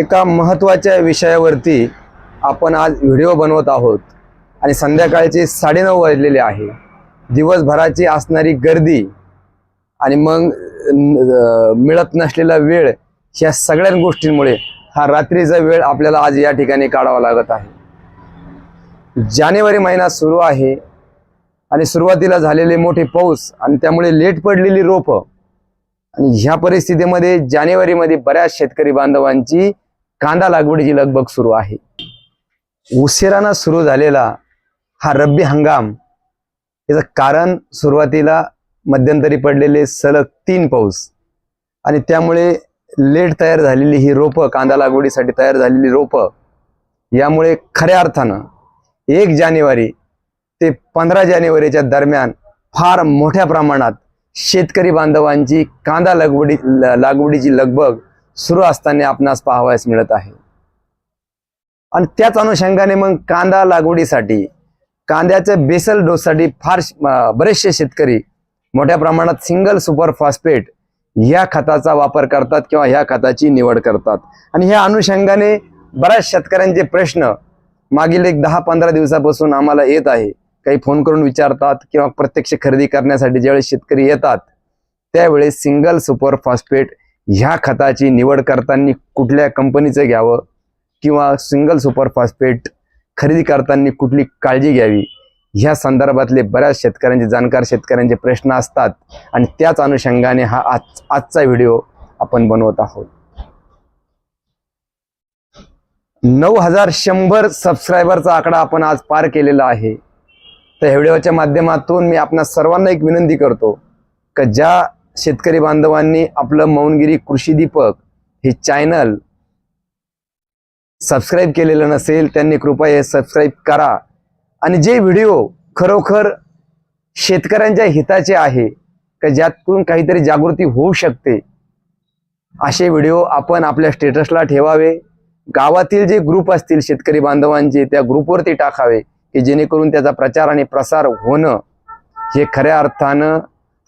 एका महत्त्वाच्या विषयावरती आपण आज व्हिडिओ बनवत आहोत. आणि संध्याकाळचे साडेनऊ वाजलेले आहे. दिवसभराची असणारी गर्दी आणि मग मिळत नसलेला वेळ ह्या सगळ्या गोष्टींमुळे हा रात्रीचा वेळ आपल्याला आज या ठिकाणी काढावा लागत आहे. जानेवारी महिना सुरू आहे आणि सुरुवातीला झालेले मोठे पाऊस आणि त्यामुळे लेट पडलेली रोपं. आणि ह्या परिस्थितीमध्ये जानेवारीमध्ये बऱ्याच शेतकरी बांधवांची कांदा लागवडीची लगबग सुरू आहे. उशिरानं सुरू झालेला हा रब्बी हंगाम याचं कारण सुरुवातीला मध्यंतरी पडलेले सलग तीन पाऊस आणि त्यामुळे लेट तयार झालेली ही रोपं कांदा लागवडीसाठी तयार झालेली रोपं यामुळे खऱ्या अर्थानं एक जानेवारी ते पंधरा जानेवारीच्या दरम्यान फार मोठ्या प्रमाणात शेतकरी बांधवांची कांदा लागवडी लागवडीची लगबग सुरू असताना आपणास पाहावयास मिळत आहे. आणि त्याच अनुषंगाने मग कांदा लागवडीसाठी कांद्याच्या बेसल डोससाठी फार बरेचसे शेतकरी मोठ्या प्रमाणात सिंगल सुपर फॉस्फेट ह्या खताचा वापर करतात किंवा ह्या खताची निवड करतात. आणि ह्या अनुषंगाने बऱ्याच शेतकऱ्यांचे प्रश्न मागील एक दहा पंधरा दिवसापासून आम्हाला येत आहे. काही फोन करून विचारतात किंवा प्रत्यक्ष खरेदी करण्यासाठी ज्यावेळेस शेतकरी येतात त्यावेळेस सिंगल सुपर फॉस्फेट ह्या खताची निवड करताना कुठल्या कंपनीचं घ्यावं किंवा सिंगल सुपर फॉस्फेट खरेदी करताना कुठली काळजी घ्यावी? ह्या संदर्भातले बऱ्याच शेतकऱ्यांचे जाणकार शेतकऱ्यांचे प्रश्न असतात आणि त्याच अनुषंगाने हा आज आजचा व्हिडिओ आपण बनवत आहोत. नऊ हजार शंभर सबस्क्रायबरचा आकडा आपण आज पार केलेला आहे. तर व्हिडिओच्या माध्यमातून मी आपणा सर्वांना एक विनंती करतो का ज्या शेतकरी बांधवांनी आपलं मौनगिरी कृषी दीपक हे चॅनल सबस्क्राईब केलेलं नसेल त्यांनी कृपया हे सबस्क्राईब करा. आणि जे व्हिडिओ खरोखर शेतकऱ्यांच्या हिताचे आहे का ज्यातून काहीतरी जागृती होऊ शकते असे व्हिडिओ आपण आपल्या स्टेटसला ठेवावे. गावातील जे ग्रुप असतील शेतकरी बांधवांचे त्या ग्रुपवरती टाकावे की जेणेकरून त्याचा प्रचार आणि प्रसार होणं हे खऱ्या अर्थानं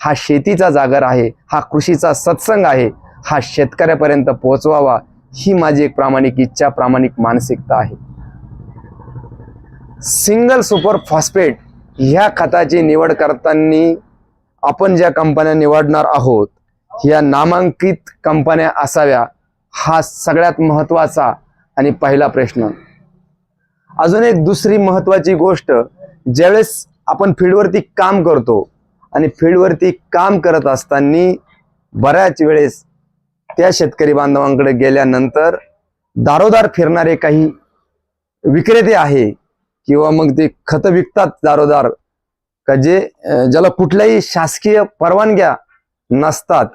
हा शेतीचा जागर आहे हा कृषीचा सत्संग आहे हा शेतकऱ्यापर्यंत पोहोचवावा ही माझी एक प्रामाणिक इच्छा प्रामाणिक मानसिकता आहे. सिंगल सुपर फॉस्फेट ह्या खताची निवड करताना आपण ज्या कंपन्या निवडणार आहोत ह्या नामांकित कंपन्या असाव्या हा सगळ्यात महत्त्वाचा आणि पहिला प्रश्न. अजून एक दुसरी महत्वाची गोष्ट ज्यावेळेस आपण फील्डवरती काम करतो आणि फील्डवरती काम करत असताना बऱ्याच वेळेस त्या शेतकरी बांधवांकडे गेल्यानंतर दारोदार फिरणारे काही विक्रेते आहे किंवा मग ते खतं विकतात दारोदार का जे ज्याला कुठल्याही शासकीय परवानग्या नसतात.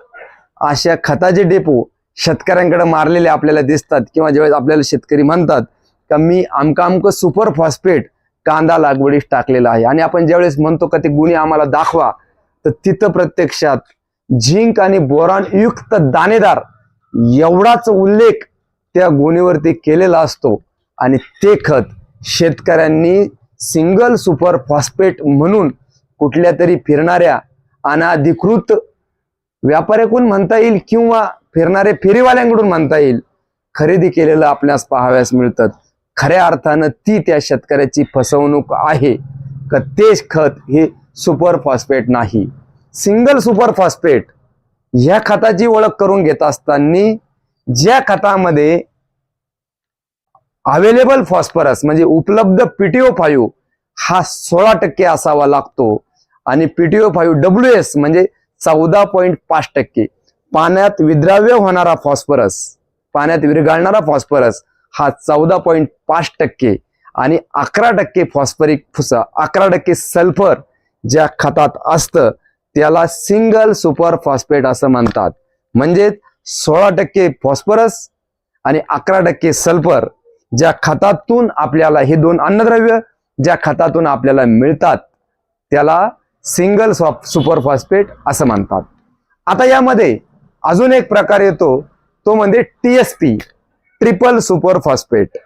अशा खताचे डेपो शेतकऱ्यांकडे मारलेले आपल्याला दिसतात किंवा ज्यावेळेस आपल्याला शेतकरी म्हणतात का मी आमका आमकं सुपर फॉस्फेट कांदा लागवडीस टाकलेला आहे. आणि आपण ज्यावेळेस म्हणतो का ते गुन्हे आम्हाला दाखवा तर तिथं प्रत्यक्षात झिंक आणि बोरान युक्त दाणेदार एवढाच उल्लेख त्या गुन्हेवरती केलेला असतो. आणि ते खत शेतकऱ्यांनी सिंगल सुपर फॉस्फेट म्हणून कुठल्या तरी फिरणाऱ्या अनाधिकृत व्यापाऱ्याकडून म्हणता येईल किंवा फिरणारे फेरीवाल्यांकडून म्हणता येईल खरेदी केलेलं आपल्यास पाहाव्यास मिळतात खऱ्या अर्थानं ती त्या शेतकऱ्याची फसवणूक आहे. का तेच खत हे सुपर फॉस्फेट नाही. सिंगल सुपर फॉस्फेट ह्या खताची ओळख करून घेत असताना ज्या खतामध्ये अवेलेबल फॉस्फरस म्हणजे उपलब्ध पीटीओ फायू हा सोळा टक्के असावा लागतो आणि पीटीओ फायू डब्ल्यू एस म्हणजे चौदा पॉईंट पाच टक्के. पाण्यात विद्राव्य होणारा फॉस्फरस पाण्यात विरघळणारा फॉस्फरस हा चौदा पॉईंट पाच टक्के आणि अकरा टक्के फॉस्फरिक फुसा अकरा टक्के सल्फर ज्या खतात असतं त्याला सिंगल सुपर फॉस्फेट असं म्हणतात. म्हणजेच सोळा टक्के फॉस्फरस आणि अकरा टक्के सल्फर ज्या खतातून आपल्याला हे दोन अन्नद्रव्य ज्या खतातून आपल्याला मिळतात त्याला सिंगल सुपर फॉस्फेट असं म्हणतात. आता यामध्ये अजून एक प्रकार येतो तो म्हणजे TSP triple super phosphate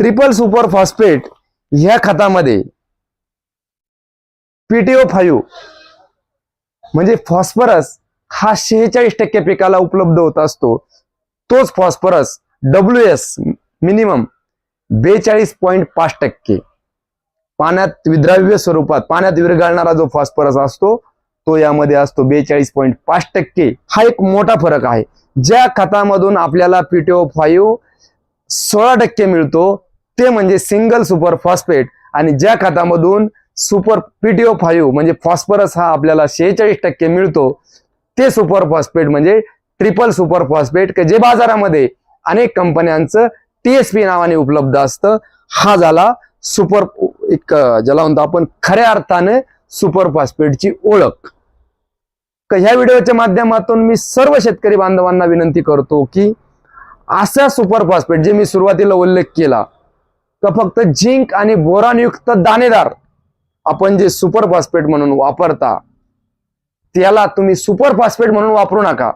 triple super phosphate ह्या खतामध्ये पीटीओ फाईव्ह. म्हणजे फॉस्फरस हा शेहेचाळीस टक्के पिकाला उपलब्ध होत असतो. तोच फॉस्फरस डब्ल्यू एस मिनिमम बेचाळीस पॉईंट पाच टक्के. पाण्यात विद्राव्य स्वरूपात पाण्यात विरघळणारा जो फॉस्फरस असतो तो यामध्ये असतो बेचाळीस पॉईंट पाच टक्के. हा एक मोठा फरक आहे. ज्या खतामधून आपल्याला पीटीओ फाईव्ह सोळा टक्के मिळतो ते म्हणजे सिंगल सुपर फॉस्फेट आणि ज्या खतामधून सुपर पीटीओ फाईव्ह म्हणजे फॉस्फरस हा आपल्याला शेहेचाळीस टक्के मिळतो. ते सुपर फॉस्फेट म्हणजे ट्रिपल सुपर फॉस्फेट जे बाजारामध्ये अनेक कंपन्यांचं टीएसपी नावाने उपलब्ध असतं हा झाला सुपर एक ज्याला म्हणतो आपण खऱ्या अर्थाने सुपर फॉस्फेटची ओळख. ह्या व्हिडिओच्या माध्यमातून मी सर्व शेतकरी बांधवांना विनंती करतो की अशा सुपर फॉस्फेट जे मी सुरुवातीला उल्लेख केला तर फक्त झिंक आणि बोरानयुक्त दाणेदार आपण जे सुपर फॉस्फेट म्हणून वापरता त्याला तुम्ही सुपर फॉस्फेट म्हणून वापरू नका.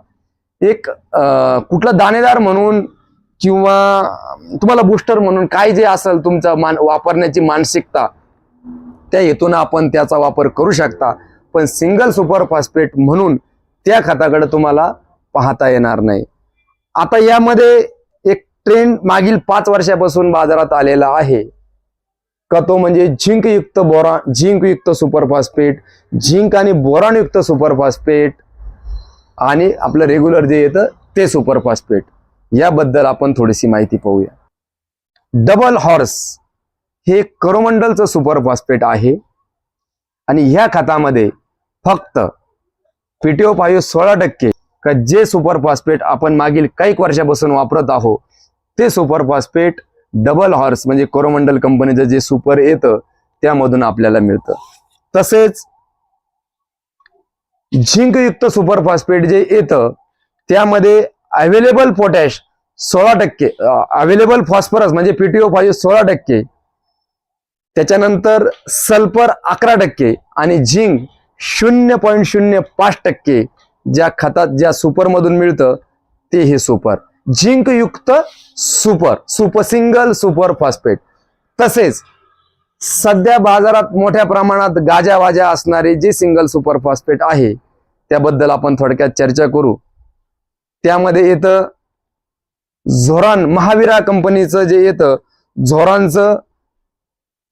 एक कुठला कुठलं दाणेदार म्हणून किंवा तुम्हाला बुस्टर म्हणून काय जे असेल तुमचा मान वापरण्याची मानसिकता त्या हेतून आपण त्याचा वापर करू शकता. पण सिंगल सुपर फॉस्फेट म्हणून त्या खताकडे तुम्हाला पाहता येणार नाही. आता यामध्ये एक ट्रेंड मागील पाच वर्षापासून बाजारात आलेला आहे. का तो म्हणजे झिंकयुक्त बोरा झिंकयुक्त सुपर फॉस्फेट झिंक आणि बोरानयुक्त सुपर फॉस्फेट आणि आपलं रेग्युलर जे येतं ते सुपर फॉस्फेट याबद्दल आपण थोडीशी माहिती पाहूया. डबल हॉर्स हे करोमंडलचं सुपर फॉस्फेट आहे. आणि ह्या खतामध्ये फक्त पीटीओ पायो सोळा टक्के का जे सुपर फॉस्फेट आपण मागील काही वर्षापासून वापरत आहोत ते सुपर फॉस्फेट डबल हॉर्स म्हणजे कोरोमंडल कंपनीचं जे सुपर येतं त्यामधून आपल्याला मिळतं. तसेच झिंकयुक्त सुपर फॉस्फेट जे येतं त्यामध्ये अवेलेबल पोटॅश सोळा टक्के अवेलेबल फॉस्फरस म्हणजे पीटीओ फाय सोळा टक्के त्याच्यानंतर सल्फर अकरा टक्के आणि झिंक शून्य पॉईंट शून्य पाच टक्के ज्या खतात ज्या सुपरमधून मिळतं ते हे super जिंकयुक्त super super single super phosphate तसेच सध्या बाजारात मोठ्या प्रमाणात गाजावाजा असणारे जे सिंगल सुपर फॉस्फेट आहे त्याबद्दल आपण थोडक्यात चर्चा करू. त्यामध्ये येतं झोरान महावीरा कंपनीचं जे येतं झोरानचं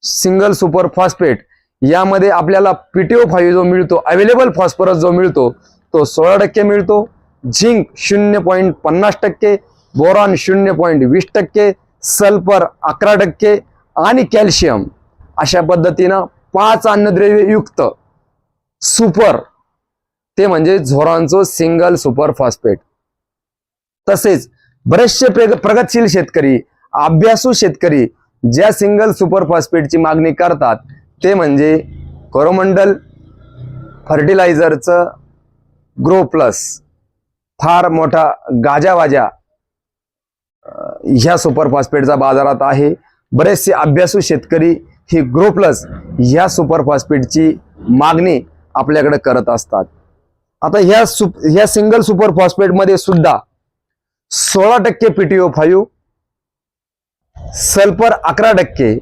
सिंगल सुपर फॉस्फेट यामध्ये आपल्याला पीटीओ फाईव्ह जो मिळतो अवेलेबल फॉस्फरस जो मिळतो तो सोळा टक्के मिळतो. झिंक शून्य पॉईंट पन्नास टक्के बोरॉन शून्य पॉईंट वीस टक्के सल्फर अकरा टक्के आणि कॅल्शियम अशा पद्धतीनं पाच अन्नद्रव्ययुक्त सुपर ते म्हणजे झोरांचो सिंगल सुपर फॉस्फेट. तसेच बरेचसे प्रग- प्रगतशील शेतकरी अभ्यासू शेतकरी ज्या सिंगल सुपर फॉस्फेटची मागणी करतात ते म्हणजे कोरोमंडल फर्टिलायझरचं ग्रो प्लस. फार मोठा गाजावाजा ह्या सुपर फॉस्फेटचा बाजारात आहे. बरेचसे अभ्यासू शेतकरी ही ग्रो प्लस ह्या सुपर फॉस्फेटची मागणी आपल्याकडे करत असतात. आता ह्या सुप ह्या सिंगल सुपर फॉस्फेटमध्ये सुद्धा सोळा टक्के पीटीओ फाईव्ह सल्फर अकरा टक्के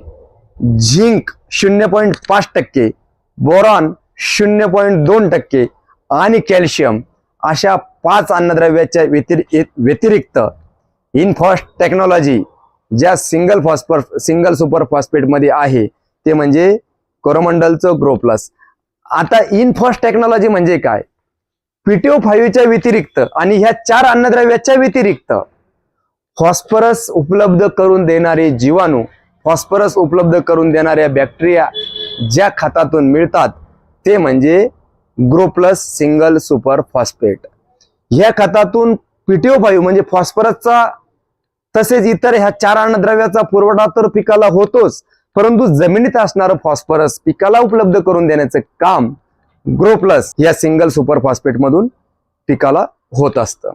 झिंक शून्य पॉईंट पाच टक्के बोरॉन शून्य पॉईंट दोन टक्के आणि कॅल्शियम अशा पाच अन्नद्रव्याच्या व्यतिरि व्यतिरिक्त इनफॉस्ट टेक्नॉलॉजी ज्या सिंगल फॉस्फर सिंगल सुपर फॉस्फेटमध्ये आहे ते म्हणजे कोरोमंडलचं ग्रो प्लस. आता इनफॉस्ट टेक्नॉलॉजी म्हणजे काय? पीटीओ फाईव्हच्या व्यतिरिक्त आणि ह्या चार अन्नद्रव्याच्या व्यतिरिक्त फॉस्फरस उपलब्ध करून देणारे जीवाणू फॉस्फरस उपलब्ध करून देणाऱ्या बॅक्टेरिया ज्या खतातून मिळतात ते म्हणजे Grow Plus single super phosphate ह्या खतातून पीटीओ फाईव्ह म्हणजे फॉस्फरसचा तसेच इतर ह्या चार अन्नद्रव्याचा पुरवठा तर पिकाला होतोच. परंतु जमिनीत असणारं फॉस्फरस पिकाला उपलब्ध करून देण्याचं काम ग्रो प्लस या सिंगल सुपर फॉस्फेट मधून पिकाला होत असतं.